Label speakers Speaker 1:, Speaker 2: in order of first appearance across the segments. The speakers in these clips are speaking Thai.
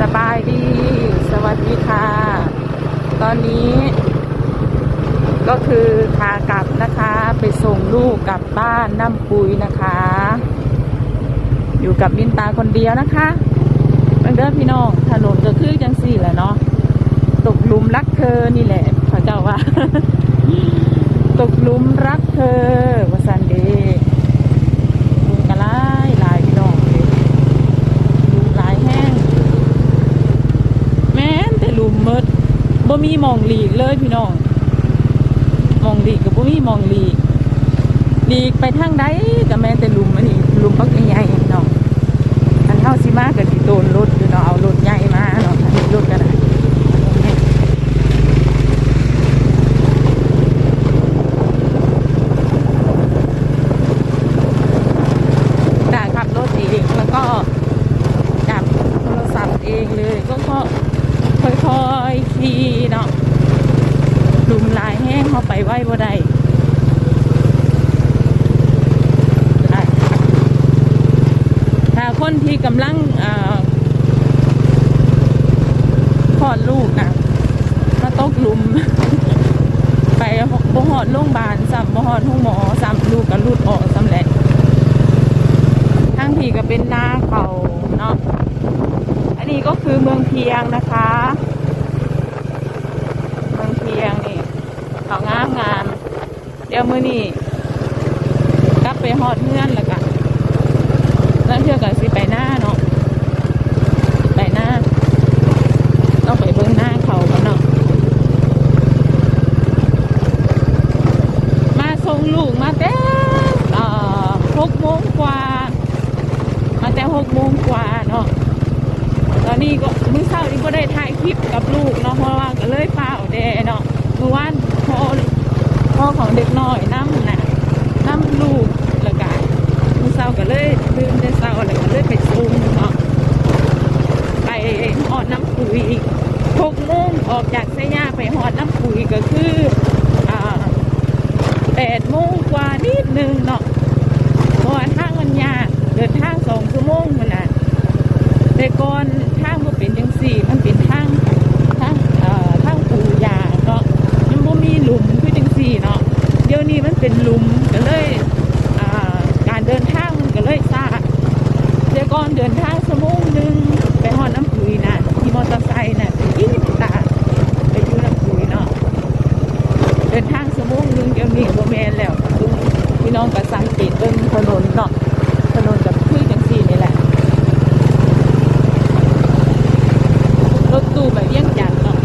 Speaker 1: สบายดี สวัสดีค่ะ ตอนนี้ ก็คือขากลับนะคะ ไปส่งลูกกลับบ้านน้ำปุยนะคะ อยู่กับมินตาคนเดียวนะคะเพื่อนพี่น้องถนนก็คือจังสี่แหละเนาะตกหลุมรักเธอนี่แหละขาเจ้าว่า ตกหลุมรักเธอวาซันเดย์ลุงกะไลายหลายพี่น้องเลยลุมหลายแห้ง แม่นแต่หลุมหมด บ่มีมองหลีกเลยพี่น้องมองหลีกกับบ่มีมองหลีกหลีกไปทางใดก็แม่แต่ลุมอันนี้ลุมปักใหญ่ๆพี่น้องอันเท่าสิมาก็สิโดนรถอยู่เนรถใหญ่มาเนาะอันนี้รถก็ได้ด่าขับรถเองแล้วก็จับโทรศัพท์เองเลยก็ก็ค่อยๆขี่เนาะหลุมหลายแห้ง เขาไปไหว้บ่ได้ได้ถ้าคนที่กำลังอ่าคลอดลูกนะมาตกลุม ไปบ่หอดโรงพยาบาลซ้ำบ่หอดห้องหมอซ้ำลูกก็รุดออกซ้ำแหละทั้งทีก็เป็นหน้าเขาเนาะอันนี้ก็คือเมืองเพียงนะคะ เมืองเพียงนี่ เขางามงามเดี๋ยวมือนี่กลับไปหอดเงื่อนแล้วกันแล้วเพื่อกับสิไปหน้าเนาะ ไปหน้า ต้องไปเบื้องหน้าเขากันเนาะ มาส่งลูกมาแต่เอ่อหกโมงกว่า มาแต่หกโมงกว่าเนาะ ตอนนี้ก็มื้อเช้านี้ก็ได้ถ่ายคลิปกับลูกเนาะเพราะว่าก็เลยเปล่าแดเนาะเมื่อวานพ่อพ่อของเด็กน้อยน้ำน่ะน้ำลูกแล้วก็มื้อ เลยลืมแต่เช้าแล้วก็เลยไปซุ่มเนาะไปหอดน้ำปุ๋ยหกโมงออกจากเสียาไปหอดน้ำปุ๋ยก็คือแปดโมงกว่านิดนึงเนาะเพราะว่าทางมันยากเดินทางสองชั่วโมงมันน่ะแต่ก่อนทางมันเป็นจังสี่ มันเป็นทางทางเอ่อทางปูยาเนาะมันบ่มีหลุมคือจังสี่เนาะเดี๋ยวนี้มันเป็นหลุมก็เลยอ่าการเดินทางมันก็เลยซ่าแต่ก่อนเดินทางชั่วโมงหนึงไปหอดน้ำปุ๋ยน่ะที่มอเตอร์ไซค์น่ะไปยี่สิบตาไปอยู่น้ำปุ๋ยเนาะ เดินทางชั่วโมงหนึงเดี๋ยวนี้บ่แม่นแล้วคือพี่ น้องก็สังเกตเบิ่งถนนเนาะถนนกับคือจังซี่นี่แหละรถตู้แบบเลี้ยงจันเนาะ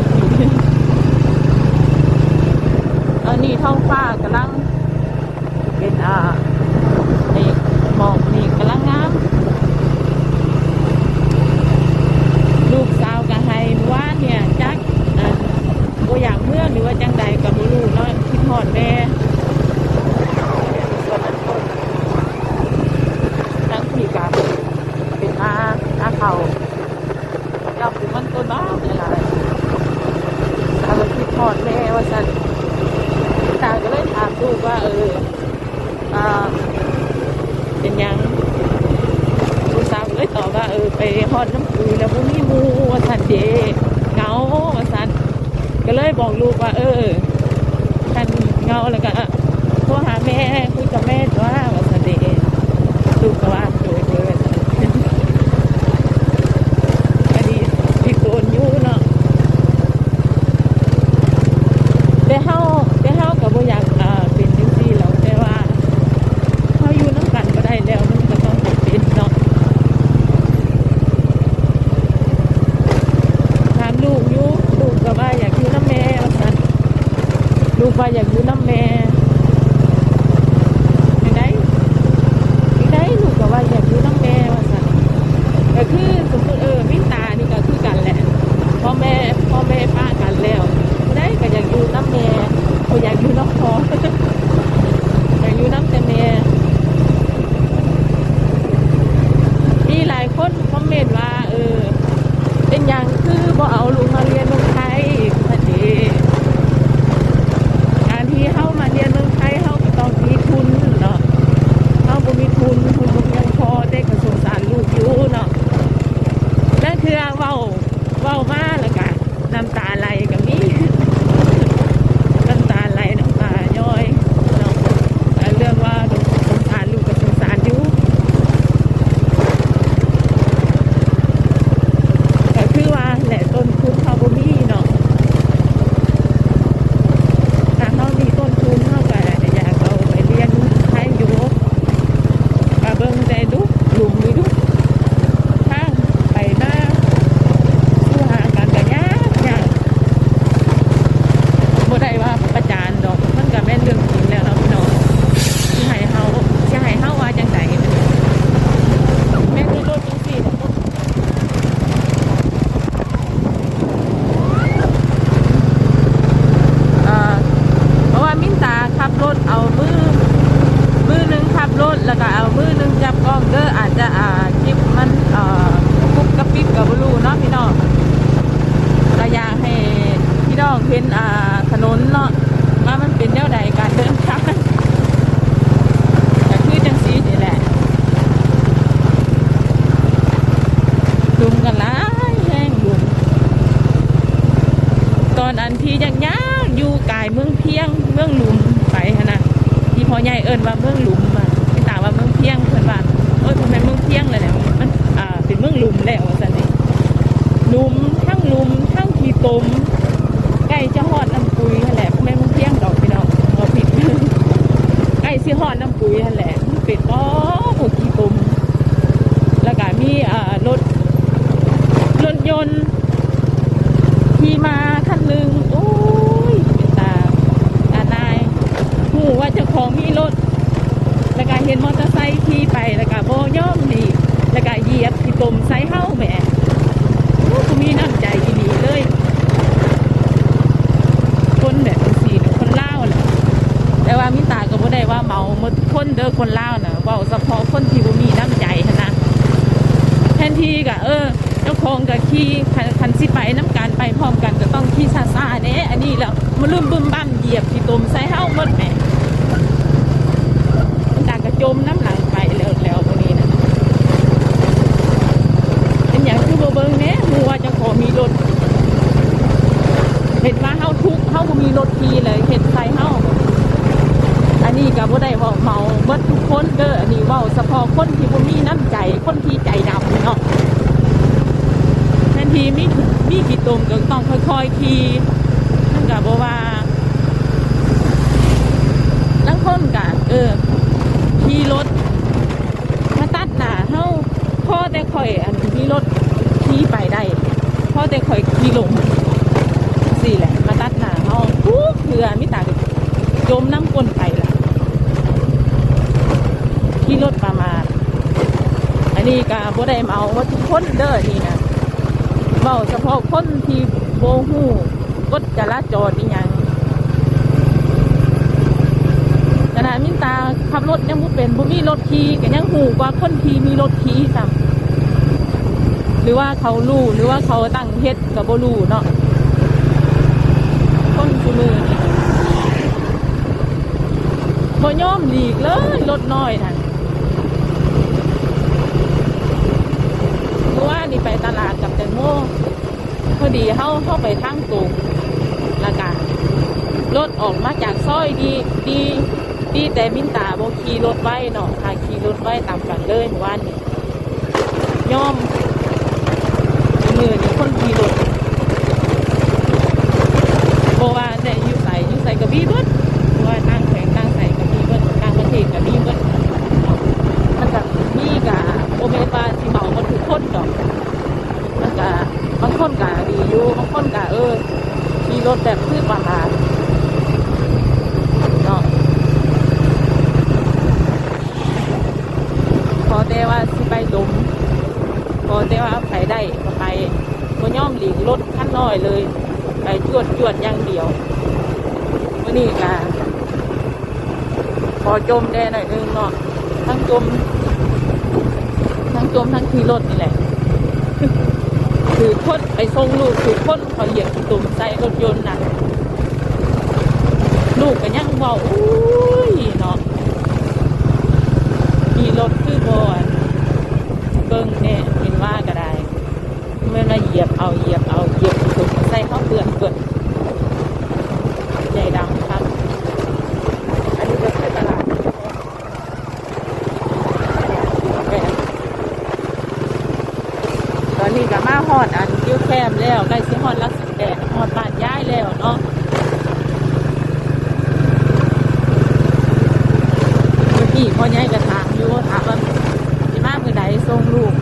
Speaker 1: ตอนนี้ท้องฟ้ากำลังเป็นอ่านี่หมอกนี่กำลังงามลูกสาวกับไฮว่าเนี่ยจักอ่าบ่อยากเมื่อหรือว่าจังใดกับบ่รู้เนาะคิดฮอดแม่ทั้งที่กับเป็นอาอา เขาเจ้าเป็นมันต้นบ้าเนี่ยล่ะตาก็คิดฮอดแม่ว่าซั่นตาก็เลยถามลูกว่าเอออ่าเป็นยังลูกสาวก็เลยตอบว่าเออไปฮอดน้ำปุยแล้วบ่มีหมู่ว่าซั่นเดเงาว่าซั่นก็เลยบอกลูกว่า เออท่านเงาแล้วก็โทรหาแม่คุยกับแม่ว่าว่าสเดลูกก็ว่าโดยโดยอันนี้พี่โกนอยู่เนาะแต่เฮาแต่เฮากับบ่อยากอ่าเป็นจังซี่หรอกแต่ว่าเฮาอยู่น้ำกันก็ได้แล้วมันก็ต้องเป็นเนาะ ถามลูกอยู่ลูกก็ว่าอยากอยู่น้ำแม่ว่าซั่นลูกว่าอยากอยู่น้ำแม่ไปไหนไปไหนลูกก็ว่าอยากอยู่น้ำแม่ว่าซั่น ก็คือสมมติเออวินตานี่ก็คือกันแหละพ่อแม่พ่อแม่ป้ากันแล้วได้ก็อยากอยู่น้ำแม่ก็อยากอยู่น้ำพ่ออยากอยู่น้ำแต่แม่มีหลายคนคอมเมนต์ว่าเออเป็นอย่างคือบ่เอาลูกมาเรียนเมืองไทยพอดีการที่เฮา เว้ามาแล้วก็น้ำตาไหลก็มี น้ำตาไหลน้ำตาย้อยเนาะแต่เรื่องว่าสงสารลูกกับสงสารอยู่ก็คือว่าแหละต้นทุนเขาบ่มีเนาะถ้าเขามีต้นทุนเขาก็อยากเอาไปเรียนให้อยู่ก็เบิ่งแต่ดุหลุมนี่ดุทางไปหน้าสู้หากันก็ยากยาก บ่ได้ว่าประจานดอก มันก็แม่นเรื่องจริงแล้วเนาะพี่น้องสิให้เฮาสิให้เฮาว่าจังไดมันแม่นรถจังซี่น่ะอ่าเพราะว่ามินตาขับรถเอามือ มือหนึงขับรถแล้วก็เอามือหนึงจับกล้องเด้ออาจจะอ่าคลิปมันเอ่อกุบกับปิ๊บก็บ่รู้เนาะพี่น้อง ก็อยากให้พี่น้องเห็นอ่าถนนเนาะว่ามันเป็นแนวใดการเดินทางแต่คือจังสีนี่แหละลุมกันหลายแห้งลุมตอนอันที่ยังยากอยู่กาย เมืองเพียงเมืองหลุมไปนะที่พ่อใหญ่เอิ้นว่าเมืองหลุมอะพี่ตาว่าเมืองเพียงเพิ่นว่าเอ้ยผมเป็นเมืองเพียงเลยเนี่ยมันอ่าเป็นเมืองหลุมแล้วว่าซั่นนี่ลุมทั้งลุมทั้งขี้ตมไก่จะหอดน้ำปุยนั่นแหละแม่มึงเที่ยงดอกพี่น้องเราผิดไก่สิหอดน้ำปุยนั่นแหละเป็ดก็พวกขี้ตมแล้วก็มีอ่ารถรถยนต์ขี่มาคันหนึ่งโอ้ยเป็นตาตานาย หูว่าเจ้าของมีรถ แล้วก็เห็นมอเตอร์ไซค์ขี่ไป แล้วก็โบย่อมหนีแล้วก็เหยียบขี้ตมใส่เฮ้าแหมโอ้ก็มีน้ำใจอีดีเลย คนแบบสีคนเล่าวแหละแต่ว่ามิตาก็บ่ได้ว่าเมาหมดคนเด้อคนเล่านะเว่าเฉพาะคนที่บ่มีน้ำใจนะแทนที่ก็เออเจ้าของก็ขี่คันคันสิไปน้ำการไปพร้อมกันก็ต้องขี่ซาๆเด้อันนี้แล้วมาลืมบึมบั่มเหยียบที่ตมใส่เฮ้าหมดแหม จมน้ำหลังไปแล้วแล้วตรงนี้นะเป็นอย่างคือบ่เบิงแหน่ฮู้ว่าเจะขอมีรถเห็นว่าเฮาทุกเฮาบ่มีรถขี่เลยเฮ็ดใส่เฮาอันนี้ก็บ่ได้เว้าเมาเบิดทุกคนเด้ออันนี้เว้าเฉพาะคนที่บ่มีน้ำใจคนที่ใจดำเนาะแทนทีมีมีกี่ตมก็ต้องค่อยๆขี่มันก็บ่ว่าลังคนก็เออ รถ มาตัดหน้าเฮาพ่อแต่ข่อยอันมีรถขี่ไปได้พ่อแต่ข่อยขี่ลงสี่แหละ มาตัดหน้าเฮาทุกเถื่อมิตาจมน้ำก้นไปละขี่รถประมาทอันนี้ก็บ่ได้เมาว่าทุกคนเด้อนี่นะเมาเฉพาะคนที่โบหูกฎจราจรอีหยัง ขณะ มินตาขับรถยังบ่เป็นบ่มีรถขี่ก็ยังหูกว่าคนขี่มีรถขี่ซ้ำหรือว่าเขารู้หรือว่าเขาตั้งเฮ็ดกับบ่รู้เนาะคนซุมือนี่บ่ยอมหลีกเลยรถน้อยนั่นเพราะว่านี่ไปตลาดกับแตงโมพอดีเฮาเข้าไปทางตรงล้วกันรถออกมาจากซอยดีดี ดีแต่มินตาโบขี่รถไว้เนาะค่ะขี่รถไว้ตามกันเลยเมื่อวานนี้ย่อมมือนี่คนขี่รถโบว่าแต่อยู่ใส่อยู่ใส่กับบีเบิดเพราะว่าตั้งแข่งตั้งใส่กับบีเบิดตั้งประเทศกับบีเบิดมันกับมีกับโอเมนว่าสิเหมาหมดทุกคนดอกมันกับบางคนกะดีอยู่บางคนกะเออขี่รถแบบคือประมาทเนาะพอแต่ว่าสิไปดมพอแต่ว่า ไปได้ก็ไปก็ย่อมหลีกรถขั้นน้อยเลย ไปจวดจวดอย่างเดียววันนี้กะพอจมแดหน่อยนึงเนาะทั้งจม ทั้งจมทั้งขี่รถนี่แหละคือคนไปส่งลูกคือคนเขาเหยียบตุ่มใส่รถยนต์น่ะลูกก็ยังบอกอุ้ยเนาะมีรถคือบอนเบิ่งเนี่ยเห็นว่าก็ได้ ม่นว่า เอาเหยียบเอาเหยียบถูกใส่ข้าเปลือนเกิดใจดำครับ อันนี้ก็คือตลาดตอนนี้ก็มาฮอดอันยิ้วแคมแล้วใกล้สิฮอดลักสิแดดฮอดบ้านย้ายแล้วเนาะเมื่อกี้พ่อใหญ่ก็ถามอยู่ถามว่าสิมาเมื่อใดส่งลูก